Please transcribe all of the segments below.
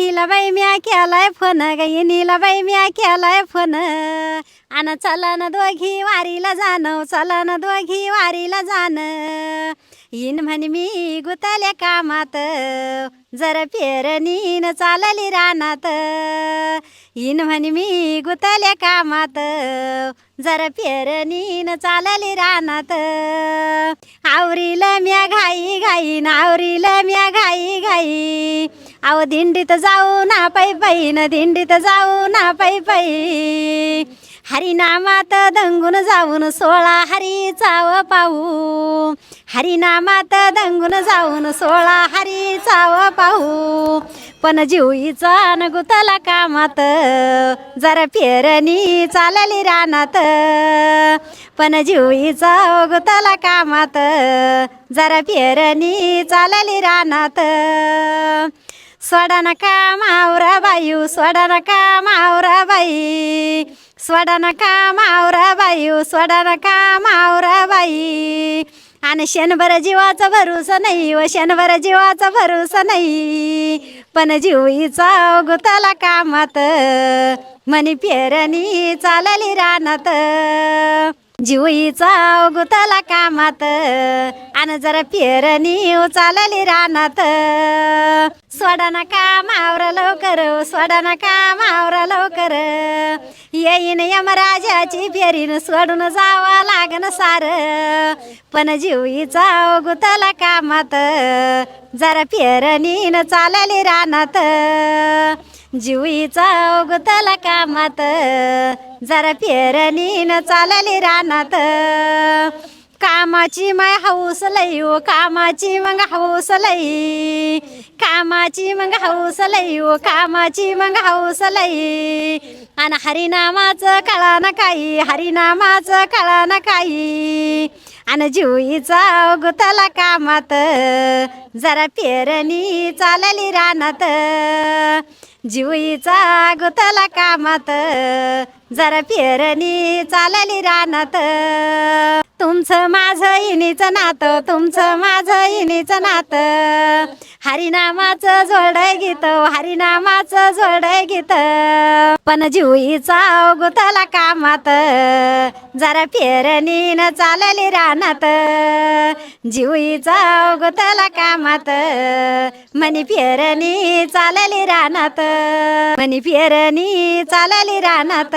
इनीला बाई म्या केलाय फोन ग इनीला बाई म्या केलाय फोन आण चला न दोघी वारीला जाणं चला न दोघी वारीला जाण. इन म्हण मी गुताल्या कामात जर पेरणीन चालली रानात. इन म्हण मी गुताल्या कामात जर पेरणीन चालली रानात. आवरील म्या घाई घाईन आवरील म्या घाई अहो दिंडीत जाऊ ना पायी पायी न दिंडीत जाऊ ना पायी पायी हरिनामात दंगून जाऊन सोळा हरी चाव पाहू. हरिनामात दंगून जाऊन सोळा हरी चाव पाहू. पण जीवीचा न कामात जरा फेरणी चालली रानात. पण जीवीचा गुतला कामात जरा फेरणी चालली रानात. सोडा नका मावरा बायू सोडा नका मावरा बाई सोडा नका मावरा बायू सोडा नका मावरा बाई आणि शनभर जीवाचा भरोसा नाही व शनभर जीवाचा भरोसा नाही पण जीवीचा गुताला कामात मनी पेरणी चालली रानात जीवीचा गुताला कामात आणि जरा पेरणी चालली रानात सोडा नका मावरा लवकर सोडा नका मावरा लवकर. येईन यमराजाची फेरीन सोडून जावा लागन सार. पण जीवीचा गुतला कामात जरा पेरणीन चालली रानात जीवीचा गुतला कामात जरा पेरणीन चालली रानात. कामाची माय हौस लई ओ कामाची मग हौस लई. कामाची मग हौस लई ओ कामाची मग हौस लई. आणि हरिनामाचं कळा ना काही हरिनामाचं कळा ना काही. आणि जीवीचा गुतला कामात जरा पेरणी चालली रानात. जीवीचा गुतला कामात जरा पेरणी चालली रानात. तुमचं माझं इनीचं नातं तुमचं माझं इनीचं नातं. हरिनामाचं जोड गीत हरिनामाचं जोड गीत. पण जीवीचा अवगुतला कामात जरा पेरणीन चालली रानात. जीवीचा अवगुतला कामात मनी पेरणी चालली रानात. मनी पेरणी चालली रानात.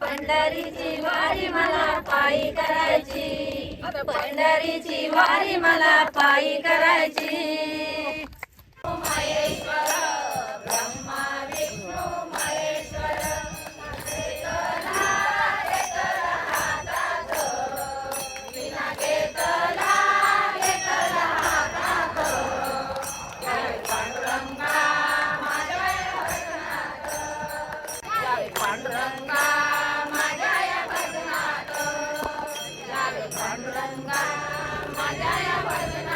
पंढरीची वारी मला पायी करायची. पंढरीची वारी मला पायी करायची. पांडुरंगा माझ्या या भजनात